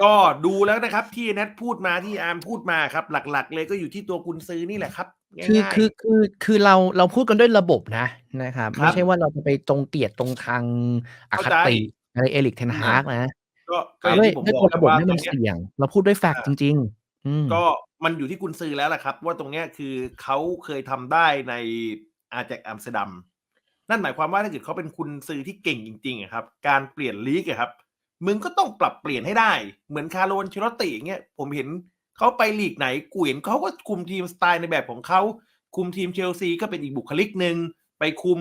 ก็ดูแล้วนะครับที่แนทพูดมาที่อาร์มพูดมาครับ หลัก ๆ เลยก็อยู่ที่ตัวกุนซือนี่แหละครับคือง่ายคือคือคือเราเราพูดกันด้วยระบบนะนะครับครัไม่บใช่ว่าเราจะไปตรงเกลียดตรงทางอเข้าคใจติอะไรเอริกเทนฮากนะก็ก็อด้ย่างวยที่ผมด้วยบอตักวคระรับบบว่าตรงเนี้ยเนี่ยมันเสี่ยง เราพูดด้วยแฟกต์อ่าจริงๆอืมก็มันอยู่ที่กุนซือแล้วแหละครับ ว่าตรงเนี้ยคือเขาเคยทำได้ในอาแจกอัมสเตอร์ดัมนั่นหมายความว่าถ้าเกิดเขาเป็นกุนซือที่เก่งจริงๆอะครับ การเปลี่ยนลีกอะครับ มึงก็ต้องปรับเปลี่ยนให้ได้ เหมือนคาร์โลนเชลอตติอย่างเงี้ยผมเห็นเขาไปลีกไหนกูเห็นเขาก็คุมทีมสไตล์ในแบบของเขาคุมทีมเชลซีก็เป็นอีกบุคลิกหนึ่งไปคุม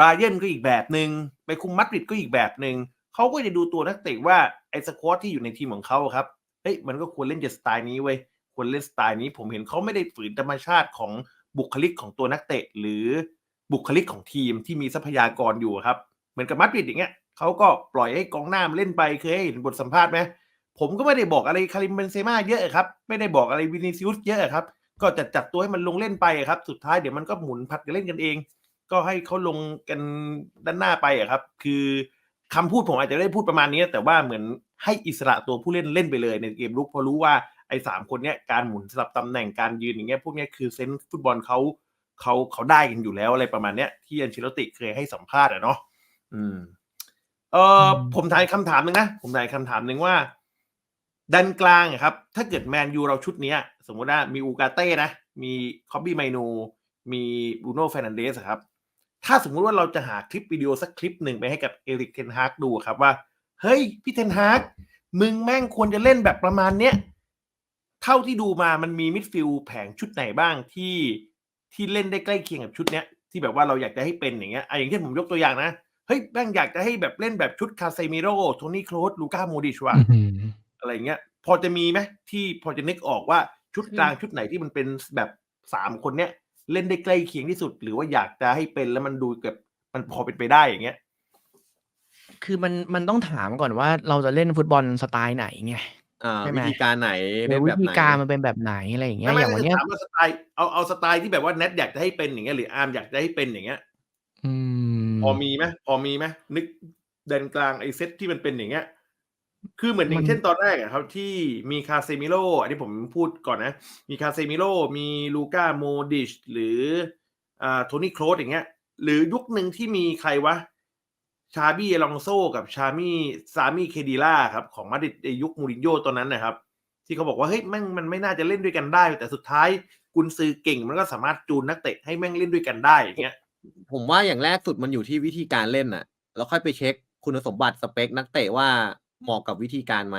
บาเยิร์นก็อีกแบบหนึ่งไปคุมมาดริดก็อีกแบบหนึ่งเขาก็จะดูตัวนักเตะว่าไอ้สควอตที่อยู่ในทีมของเขาครับเฮ้ยมันก็ควรเล่นจะสไตล์นี้เว้ยควรเล่นสไตล์นี้ผมเห็นเขาไม่ได้ฝืนธรรมชาติของบุคลิกของตัวนักเตะ หรือบุคลิกของทีมที่มีทรัพยากรอยู่ครับ เหมือนกับมาดริดอย่างเงี้ย เขาก็ปล่อยให้กองหน้ามันเล่นไปเคยให้เห็นบทสัมภาษณ์ไหมผมก็ไม่ได้บอกอะไรคาริมเบนเซม่าเยอะครับ ไม่ได้บอกอะไรวินิซิอุสเยอะครับ ก็จัดจัดตัวให้มันลงเล่นไปครับ สุดท้ายเดี๋ยวมันก็หมุนผัดกันเล่นกันเอง ก็ให้เขาลงกันด้านหน้าไปครับ คือคำพูดผมอาจจะได้พูดประมาณนี้ แต่ว่าเหมือนให้อิสระตัวผู้เล่นเล่นไปเลยในเกมลุกเพราะรู้ว่าไอ้สามคนเนี้ยการหมุนสลับตำแหน่งการยืนอย่างเงี้ยพวกเนี้ยคือเซนส์ฟุตบอลเขาเขาเขาได้กันอยู่แล้วอะไรประมาณเนี้ยที่อันเชลติเคยให้สัมภาษณ์อะเนาะอืม เอออืมผมถามคำถามหนึ่งนะ ผมถามคำถามหนึ่งว่าดันกลางอะครับ ถ้าเกิดแมนยูเราชุดเนี้ยสมมติว่ามีอูกาเต้นะ มีคอบบี้ไมนูมีบรูโน่เฟรนันเดสครับ ถ้าสมมุติว่าเราจะหาคลิปวิดีโอสักคลิปหนึ่งไปให้กับเอริกเทนฮากดูครับว่า เฮ้ย พี่เทนฮากมึงแม่งควรจะเล่นแบบประมาณเนี้ยเท่าที่ดูมามันมีมิดฟิลด์แผงชุดไหนบ้างที่ที่เล่นได้ใกล้เคียงกับชุดเนี้ยที่แบบว่าเราอยากจะให้เป็นอย่างเงี้ยอะอย่างเช่นผมยกตัวอย่างนะ เฮ้ยแม่งอยากจะให้แบบเล่นแบบชุดคาเซมิโร่โทนี่โครสลูก้าโมดิชว่ะอื้อหืออะไรเงี้ย พอจะมีไหมที่พอจะนึกออกว่าชุดกลางชุดไหนที่มันเป็นแบบสามคนเนี้ยเล่นได้ใกล้เคียงที่สุด หรือว่าอยากจะให้เป็นแล้วมันดูแบบมันพอเป็นไปได้อย่างเงี้ย คือมันมันต้องถามก่อนว่าเราจะเล่นฟุตบอลสไตล์ไหนไงอ่าใช่ไหมวิธีการไหนเอเล่อนแบวิบธีไหนการมันเป็นแบบไหนอะไรอย่างเงี้ยไม่อไม่ย่างวันเนี้ยถามว่าสไตล์เอาเอาสไตล์ที่แบบว่าแนทอยากจะให้เป็นอย่างเงี้ยหรืออาร์มอยากจะให้เป็นอย่างเงี้ย อืม พอมีไหมพอมีไหมนึกเดินกลางไอ้เซตที่มันเป็นอย่างเงี้ย คือเหมือนอมัย่านงเช่นตอนแรกอะครับ ที่มีคาเซมิโลอันนี้ผมพูดก่อนนะ มีคาเซมิโลมีลูก้าโมดิชหรืออ่าโทนี่โครสอย่างเงี้ย หรือยุคหนึ่งที่มีใครวะชาบี้อลองโซกับชามี่ซามี่เคดีล่าครับ ของมาดริดในยุคมูรินโญ่ตอนนั้นนะครับ ที่เขาบอกว่าเฮ้ยแม่งมันไม่น่าจะเล่นด้วยกันได้ แต่สุดท้ายกุนซือเก่งมันก็สามารถจูนนักเตะให้แม่งเล่นด้วยกันได้อย่างเงี้ย ผมว่าอย่างแรกสุดมันอยู่ที่วิธีการเล่นน่ะ แล้วค่อยไปเช็คคุณสมบัติสเปคนักเตะว่าเหมาะกับวิธีการไหม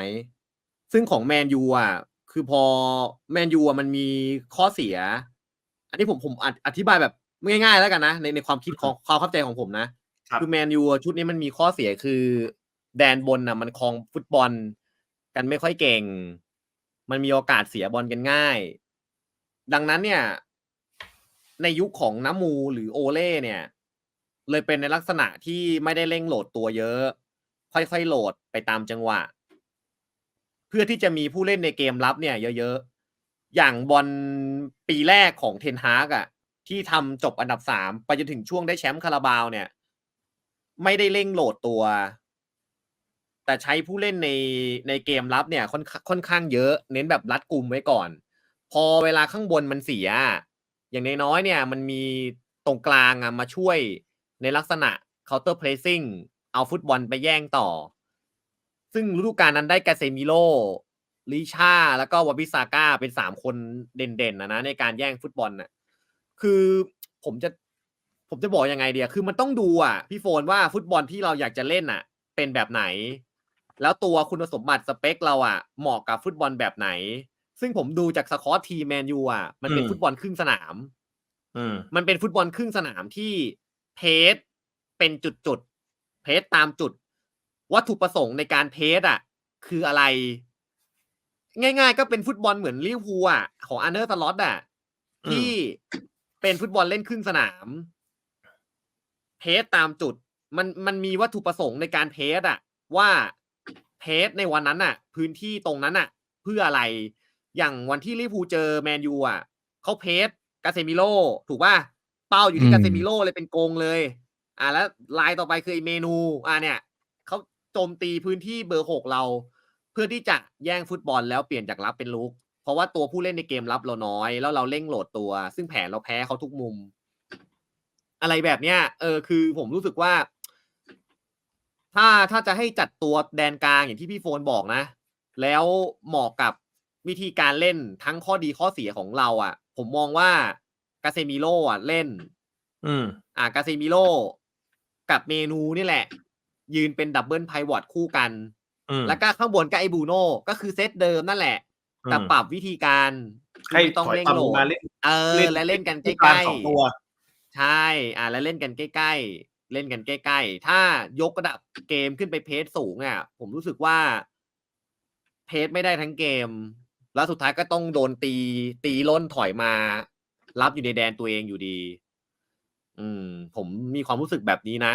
ซึ่งของแมนยูอะ คือพอแมนยูอะมันมีข้อเสีย อันนี้ผมผมออธิบายแบบง่ายๆแล้วกันนะ ในในความคิดของความเข้าใจของผมนะครับคือแมนยูอะชุดนี้มันมีข้อเสียคือ แดนบนน่ะ มันครองฟุตบอล กันไม่ค่อยเก่ง มันมีโอกาสเสียบอลกันง่าย ดังนั้นเนี่ย ในยุคของน้ำมูหรือโอเล่เนี่ย เลยเป็นในลักษณะที่ไม่ได้เร่งโหลดตัวเยอะ ค่อยๆโหลดไปตามจังหวะ เพื่อที่จะมีผู้เล่นในเกมรับเนี่ย เยอะๆ อย่างบอลปีแรกของเทนฮากอะที่ทำจบอันดับสามไปจนถึงช่วงได้แชมป์คาราบาวเนี่ย ไม่ได้เร่งโหลดตัว แต่ใช้ผู้เล่นในในเกมรับเนี่ยค่อนค่อนข้างเยอะ เน้นแบบรัดกลุ่มไว้ก่อน พอเวลาข้างบนมันเสีย อย่างน้อยๆเนี่ยมันมีตรงกลางอะมาช่วยในลักษณะ counter pressing เอาฟุตบอลไปแย่งต่อ ซึ่งฤดูกาลนั้นได้กาเซมิโลลิชาแล้วก็วาบิซาก้าเป็นสามคนเด่นๆนะนะในการแย่งฟุตบอลน่ะคือผมจะผมจะบอกยังไงเดียคือมันต้องดูอะพี่โฟนว่าฟุตบอลที่เราอยากจะเล่นอะ เป็นแบบไหน แล้วตัวคุณสมบัติสเปคเราอะเหมาะกับฟุตบอลแบบไหน ซึ่งผมดูจากสกอตทีแมนยูอะมันเป็นอืมฟุตบอลครึ่งสนาม อืม มันเป็นฟุตบอลครึ่งสนามที่เพสเป็นจุดๆเพสตามจุด วัตถุประสงค์ในการเพสอะ คืออะไร ง่ายๆ ก็เป็นฟุตบอลเหมือนลิเวอร์พูลอะของอาร์เนอร์สล็อตอะอืมที่เป็นฟุตบอลเล่นครึ่งสนาม เพสตามจุด มันมันมีวัตถุประสงค์ในการเพสอะ ว่าเพสในวันนั้นอะ พื้นที่ตรงนั้นอะ เพื่ออะไร อย่างวันที่ลิเวอร์พูลเจอแมนยูอะเขาเพสกาเซมิโลถูกป่ะเป้าอยู่อืที่มกาเซมิโลเลยเป็นโกงเลย อ่าแล้วลายต่อไปคือไอ้เมนู อ่าเนี่ยเขาโจมตีพื้นที่เบอร์หกเรา เพื่อที่จะแย่งฟุตบอลแล้วเปลี่ยนจากรับเป็นลุก เพราะว่าตัวผู้เล่นในเกมรับเราน้อย แล้วเราเร่งโหลดตัว ซึ่งแผนเราแพ้เขาทุกมุม อะไรแบบเนี้ยเออคือผมรู้สึกว่า ถ้าถ้าจะให้จัดตัวแดนกลางอย่างที่พี่โฟนบอกนะ แล้วเหมาะกับ วิธีการเล่นทั้งข้อดีข้อเสียของเราอะ่ะ ผมมองว่ากาเซมิโร่อะเล่น อืม อ่ากาเซมิโร่กับเมนูนี่แหละ ยืนเป็นดับเบิลไพวอตคู่กันอืมแล้วก็ข้างบนก็ไอ้บูโน่ก็คือเซตเดิมนั่นแหละ แต่อืมปรับวิธีการให้ไม่ต้องถอยเร่งต่ำโหลลงดมาเล่นเออเล่นและเล่นกันใกที่กลาล้งสองตัวๆใช่ อ่า แล้วเล่นกันใกล้ๆเล่นกันใกล้ๆถ้ายกระดับเกมขึ้นไปเพจสูงอะ ผมรู้สึกว่า เพจไม่ได้ทั้งเกม แล้วสุดท้ายก็ต้องโดนตีตีล้นถอยมา รับอยู่ในแดนตัวเองอยู่ดี อืม ผมมีความรู้สึกแบบนี้นะ